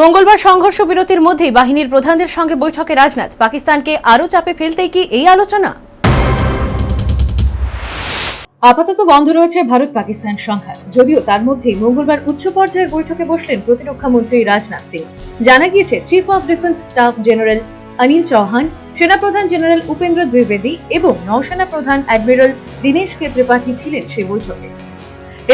মঙ্গলবার সংঘর্ষ বিরতির মধ্যেই বাহিনীর প্রধানদের সঙ্গে বৈঠকে রাজনাথ। পাকিস্তানকে আরও চাপে ফেলতেই কি এই আলোচনা? আপাতত বন্ধ রয়েছে ভারত পাকিস্তান সংঘাত। যদিও তার মধ্যেই মঙ্গলবার উচ্চ পর্যায়ের বৈঠকে বসলেন প্রতিরক্ষা মন্ত্রী রাজনাথ সিং। জানা গিয়েছে chief of defence staff general Anil Chauhan, সেনাপ্রধান জেনারেল উপেন্দ্র দ্বিবেদী এবং নৌসেনা প্রধান অ্যাডমিরাল দীনেশ কে ত্রিপাঠী ছিলেন সেই বৈঠকে।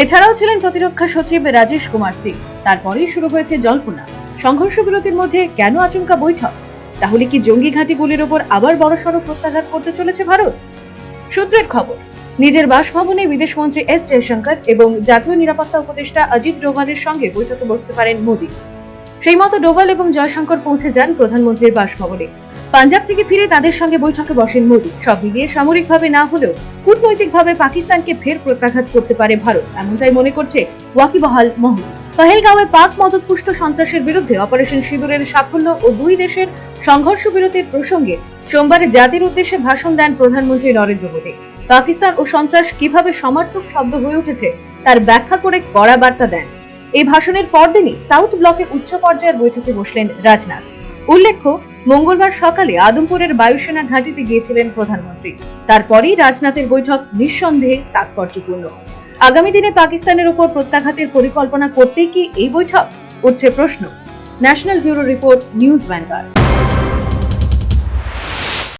এছাড়াও ছিলেন প্রতিরক্ষা সচিব রাজেশ কুমার সিং। তারপরেই শুরু হয়েছে জল্পনা। সংঘর্ষ বিরতির মধ্যে কেন আচমকা বৈঠক? তাহলে কি জঙ্গি ঘাঁটিগুলির ওপর আবার বড়সড় প্রত্যাঘাত করতে চলেছে ভারত? সূত্রের খবর, নিজের বাসভবনে বিদেশমন্ত্রী এস জয়শঙ্কর এবং জাতীয় নিরাপত্তা উপদেষ্টা অজিত ডোভালের সঙ্গে বৈঠকে বসতে পারেন মোদী। সেই মতো ডোভাল এবং জয়শঙ্কর পৌঁছে যান প্রধানমন্ত্রীর বাসভবনে। পাঞ্জাব থেকে ফিরে তাদের সঙ্গে বৈঠকে বসেন মোদী। সব মিলিয়ে সামরিকভাবে না হলেও কূটনৈতিকভাবে পাকিস্তানকে ফের প্রত্যাঘাত করতে পারে ভারত, এমনটাই মনে করছে ওয়াকিবহাল মহল। পহেলগাঁওয়ে পাক মদতপুষ্ট সন্ত্রাসের বিরুদ্ধে অপারেশন সিঁদুরের সাফল্য ও দুই দেশের সংঘর্ষ বিরতির প্রসঙ্গে সোমবার জাতির উদ্দেশ্যে ভাষণ দেন প্রধানমন্ত্রী নরেন্দ্র মোদী। পাকিস্তান ও সন্ত্রাস কীভাবে সমার্থক শব্দ হয়ে উঠেছে, তার ব্যাখ্যা করে কড়া বার্তা দেন। এই ভাষণের পরদিনই সাউথ ব্লকে উচ্চ পর্যায়ের বৈঠকে বসলেন রাজনাথ। উল্লেখ্য, মঙ্গলবার সকালে আদমপুরের বায়ুসেনা ঘাঁটিতে গিয়েছিলেন প্রধানমন্ত্রী। তারপরেই রাজনাথের বৈঠক নিঃসন্দেহে তাৎপর্যপূর্ণ। আগামী দিনে পাকিস্তানের উপর প্রত্যাঘাতের পরিকল্পনা করতে কি এই বৈঠক? উঠছে প্রশ্ন। National bureau report, news Vanguard.